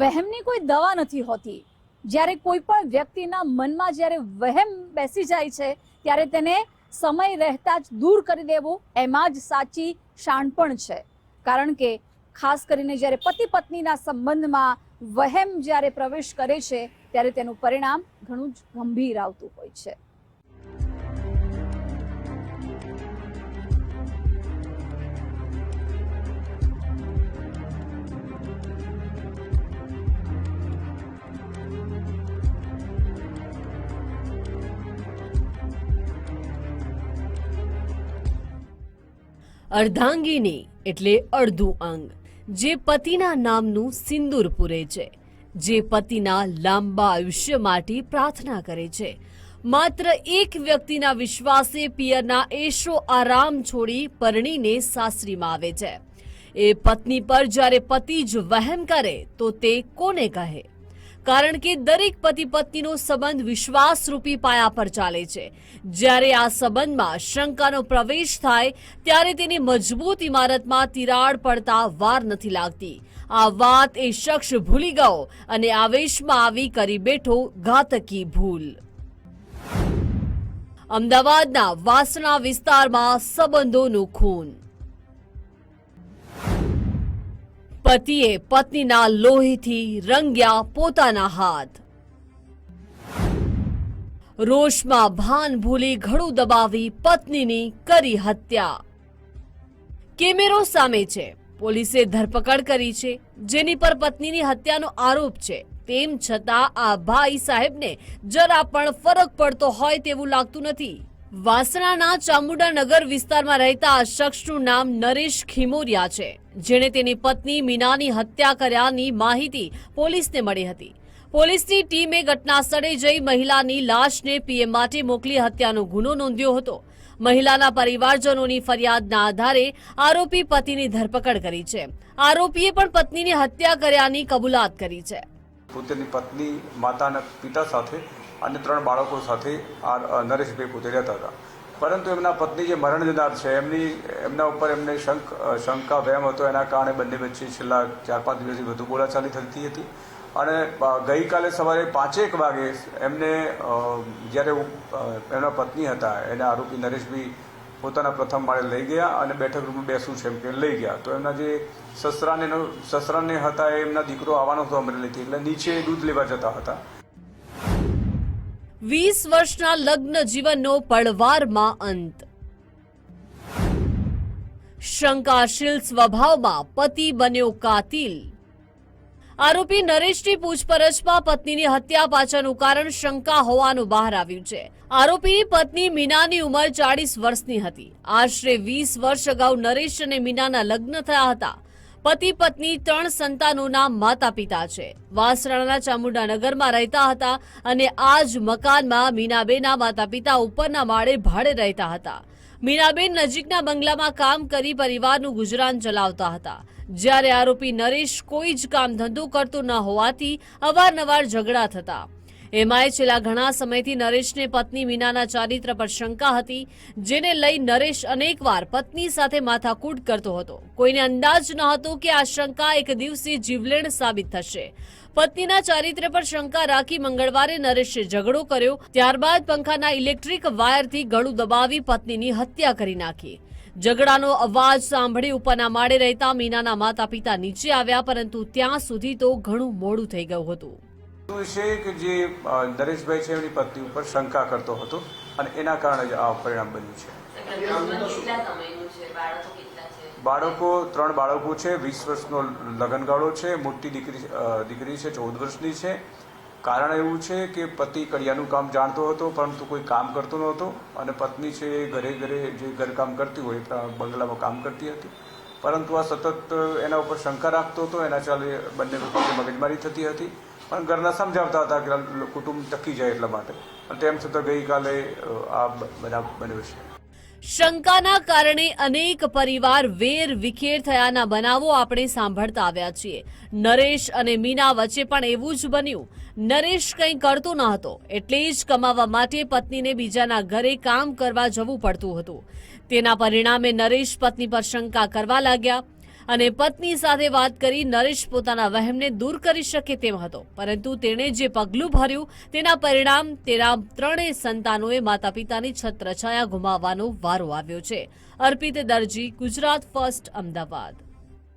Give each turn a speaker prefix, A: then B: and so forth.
A: વહેમની કોઈ દવા નથી હોતી. જ્યારે કોઈ પણ વ્યક્તિના મનમાં જ્યારે વહેમ બેસી જાય છે, ત્યારે તેને સમય રહેતા જ દૂર કરી દેવું એમાં જ સાચી શાણપણ છે. કારણ કે ખાસ કરીને જ્યારે પતિ પત્નીના સંબંધમાં વહેમ જ્યારે પ્રવેશ કરે છે, ત્યારે તેનું પરિણામ ઘણું જ ગંભીર આવતું હોય છે.
B: અર્ધાંગિની એટલે અડધું અંગ, જે પતિના નામનું સિંદૂર પૂરે છે, જે પતિના લાંબા આયુષ્ય માટે પ્રાર્થના કરે છે. માત્ર એક વ્યક્તિના વિશ્વાસે પિયરના એશો આરામ છોડી પરણીને સાસરીમાં આવે છે. એ પત્ની પર જ્યારે પતિ જ વહેમ કરે, તો તે કોને કહે? કારણ કે દરેક પતિ પત્નીનો સંબંધ વિશ્વાસરૂપી પાયા પર ચાલે છે. જ્યારે આ સંબંધમાં શંકાનો પ્રવેશ થાય, ત્યારે તેની મજબૂત ઇમારતમાં તિરાડ પડતા વાર નથી લાગતી. આ વાત એ શખ્સ ભૂલી ગયો અને આવેશમાં આવી કરી બેઠો ઘાતકી ભૂલ. અમદાવાદના વાસણા વિસ્તારમાં સંબંધોનું ખૂન પતિએ પત્નીના લોહીથી રંગ્યા પોતાના હાથ. રોષમાં ભાન ભૂલી ઘડું દબાવી પત્નીની કરી હત્યા. કેમેરો સામે છે. પોલીસે ધરપકડ કરી છે. જેની પર પત્નીની હત્યાનો આરોપ છે. તેમ છતાં આ ભાઈ સાહેબને જરા પણ ફરક પડતો હોય તેવું લાગતું નથી. વાસણાના ચામુંડાનગર વિસ્તારમાં રહેતા આ શખ્સનું નામ નરેશ ખીમોરિયા છે, જેણે તેની પત્ની મીનાની હત્યા કર્યાની માહિતી પોલીસને મળી હતી. પોલીસની ટીમે ઘટના સ્થળે જઈ મહિલાની લાશને પીએમ માટે મોકલી હત્યાનો ગુનો નોંધ્યો હતો. મહિલાના પરિવારજનોની ફરિયાદના આધારે આરોપી પતિની ધરપકડ કરી છે. આરોપીએ પણ પત્નીની હત્યા કર્યાની કબૂલાત કરી છે.
C: પોતાની પત્ની, માતા પિતા સાથે અને ત્રણ બાળકો સાથે આ નરેશભાઈ પોતે રહેતા હતા. પરંતુ એમના પત્ની જે મરણ જનાર છે, એમની, એમના ઉપર એમને શંક, શંકા, વહેમ હતો. એના કારણે બંને વચ્ચે છેલ્લા ચાર પાંચ દિવસથી વધુ બોલાચાલી થતી હતી. અને ગઈકાલે સવારે પાંચેક વાગે એમને જ્યારે એમના પત્ની હતા, એને આરોપી નરેશભાઈ પોતાના પ્રથમ માળે લઈ ગયા અને બેઠક રૂમમાં બેસવું છે એમ કે લઈ ગયા. તો એમના જે સસરાને સસરાને હતા એમના દીકરો આવવાનો હતો અમરેલીથી, એટલે નીચે દૂધ લેવા જતા હતા.
B: વીસ વર્ષના લગ્ન જીવનનો પડવારમાં અંત. શંકાશીલ સ્વભાવમાં પતિ બન્યો કાતિલ. આરોપી નરેશની પૂછપરછમાં પત્નીની હત્યા પાછળનું કારણ શંકા હોવાનું બહાર આવ્યું છે. આરોપીની પત્ની મીનાની ઉંમર ચાળીસ વર્ષની હતી. આશરે વીસ વર્ષ અગાઉ નરેશ અને મીનાના લગ્ન થયા હતા. પતિ પત્ની ત્રણ સંતાનોના માતા પિતા છે. વાસરાણાના ચામુંડાનગરમાં રહેતા હતા અને આ જ મકાનમાં મીનાબેનના માતા પિતા ઉપરના માળે ભાડે રહેતા હતા. મીનાબેન નજીકના બંગલામાં કામ કરી પરિવારનું ગુજરાન ચલાવતા હતા. જ્યારે આરોપી નરેશ કોઈ જ કામ ધંધો કરતો ન હોવાથી અવારનવાર ઝઘડા થતા. એમાંય છેલ્લા ઘણા સમયથી નરેશને પત્ની મીનાના ચારિત્ર પર શંકા હતી, જેને લઈ નરેશ અનેકવાર પત્ની સાથે માથાકૂટ કરતો હતો. કોઈને અંદાજ ન હતો કે આ શંકા એક દિવસે જીવલેણ સાબિત થશે. પત્નીના ચારિત્ર પર શંકા રાખી મંગળવારે નરેશે ઝઘડો કર્યો, ત્યારબાદ પંખાના ઇલેક્ટ્રિક વાયરથી ગળું દબાવી પત્નીની હત્યા કરી નાખી. ઝઘડાનો અવાજ સાંભળી ઉપરના માળે રહેતા મીનાના માતા પિતા નીચે આવ્યા, પરંતુ ત્યાં સુધી તો ઘણું મોડું થઈ ગયું હતું.
C: શું છે કે જે નરેશભાઈ છે એમની પત્ની ઉપર શંકા કરતો હતો અને એના કારણે જ આ પરિણામ બન્યું છે.
D: બાળકો,
C: ત્રણ બાળકો છે, વીસ વર્ષનો લગ્નગાળો છે, મોટી દીકરી દીકરી છે, ચૌદ વર્ષની છે. કારણ એવું છે કે પતિ કડિયાનું કામ જાણતો હતો, પરંતુ કોઈ કામ કરતો નહોતો અને પત્ની છે એ ઘરે ઘરે જે ઘરકામ કરતી હોય બંગલામાં કામ કરતી હતી. પરંતુ આ સતત એના ઉપર શંકા રાખતો હતો, એના ચાલે બંને વખતે મગજમારી થતી હતી. પણ ઘરના સમજાવતા હતા કે કુટુંબ ટકી જાય એટલા માટે. તેમ છતાં ગઈકાલે આ બનાવ બન્યો છે.
B: શંકાના કારણે અનેક પરિવાર વેર વિખેર થયાના બનાવો આપણે સાંભળતા આવ્યા છીએ. નરેશ અને મીના વચ્ચે પણ એવું જ બન્યું. નરેશ કંઈ કરતો ન હતો, એટલે જ કમાવા માટે પત્નીને બીજાના ઘરે કામ કરવા જવું પડતું હતું. તેના પરિણામે નરેશ પત્ની પર શંકા કરવા લાગ્યા. અને પત્ની સાથે વાત કરી નરેશ પોતાના વહેમને દૂર કરી શકે તેમ હતો. પરંતુ તેણે જે પગલું ભર્યું, તેના પરિણામ તેના ત્રણેય સંતાનોએ માતા પિતાની છત્રછાયા ગુમાવવાનો વારો આવ્યો છે. અર્પિત દરજી, ગુજરાત ફર્સ્ટ, અમદાવાદ.